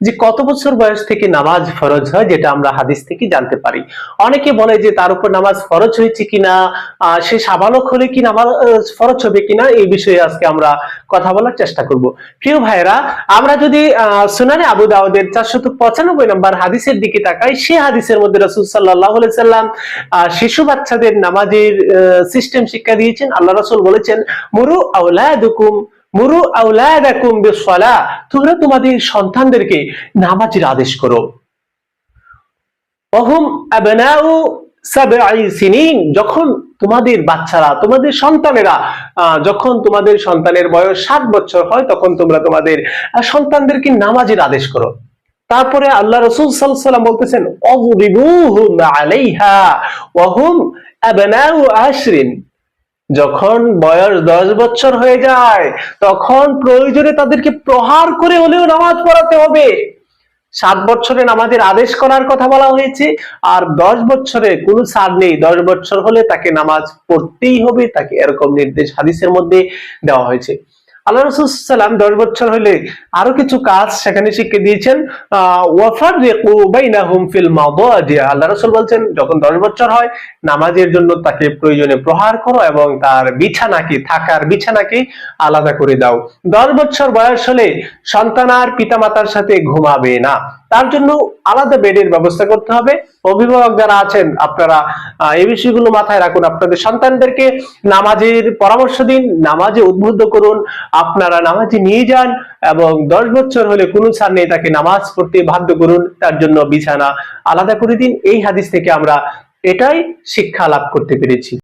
যে কত বছর বয়স থেকে নামাজ ফরজ হয় যেটা আমরা হাদিস থেকে জানতে পারি। অনেকে বলে যে তার উপর নামাজ ফরজ হয়েছে কিনা সে সাবালক হলে কি নামাজ ফরজ হবে কিনা এই বিষয়ে আজকে আমরা কথা বলার চেষ্টা করব। প্রিয় ভাইরা আমরা যদি আহ, সুনানে আবু দাউদের চারশত পঁচানব্বই নম্বর হাদিসের দিকে তাকাই সে হাদিসের মধ্যে রাসূল আলাইহি সাল্লাম শিশু বাচ্চাদের নামাজের সিস্টেম শিক্ষা দিয়েছেন। আল্লাহ রাসূল বলেছেন মুরু আওলাদুকুম মুরু বিসসালাহ তোমরা তোমাদের সন্তানদেরকে নামাজের আদেশ করো। অহুম যখন তোমাদের বাচ্চারা, তোমাদের সন্তানেরা যখন তোমাদের সন্তানের বয়স সাত বছর হয়, তখন তোমরা তোমাদের সন্তানদেরকে নামাজের আদেশ করো। তারপরে আল্লাহ রসুল সাল্লাম বলতেছেন অবরিবুহুম আশরিন। যখন বয়স দশ বছর হয়ে যায়, তখন প্রয়োজনে তাদেরকে প্রহার করে হলেও নামাজ পড়াতে হবে। সাত বছরে নামাজের আদেশ করার কথা বলা হয়েছে, আর দশ বছরে কোনো সার নেই। দশ বছর হলে তাকে নামাজ পড়তেই হবে, তাকে এরকম নির্দেশ হাদিসের মধ্যে দেওয়া হয়েছে। আল্লাহ রসুলাম দশ বছর হলে আরও কিছু কাজ সেখানে শিখে দিয়েছেন। ওয়াফার ফিল আল্লাহ রসুল বলছেন, যখন দশ বছর হয়, নামাজের জন্য তাকে প্রয়োজনে প্রহার করো এবং তার বিছানাকে থাকার বিছানাকে আলাদা করে দাও। দশ বছর বয়স হলে সন্তান আর পিতামাতার সাথে ঘুমাবে না। তার জন্য আলাদা বেডের ব্যবস্থা করতে হবে। অভিভাবক যারা আছেন, আপনারা এই বিষয়গুলো মাথায় রাখুন। আপনাদের সন্তানদেরকে নামাজের পরামর্শ দিন, নামাজে উদ্বুদ্ধ করুন। আপনারা নামাজে নিয়ে যান এবং দশ বছর হলে কোনো সার নেই তাকে নামাজ পড়তে বাধ্য করুন, তার জন্য বিছানা আলাদা করে দিন। এই হাদিস থেকে আমরা এটাই শিক্ষা লাভ করতে পেরেছি।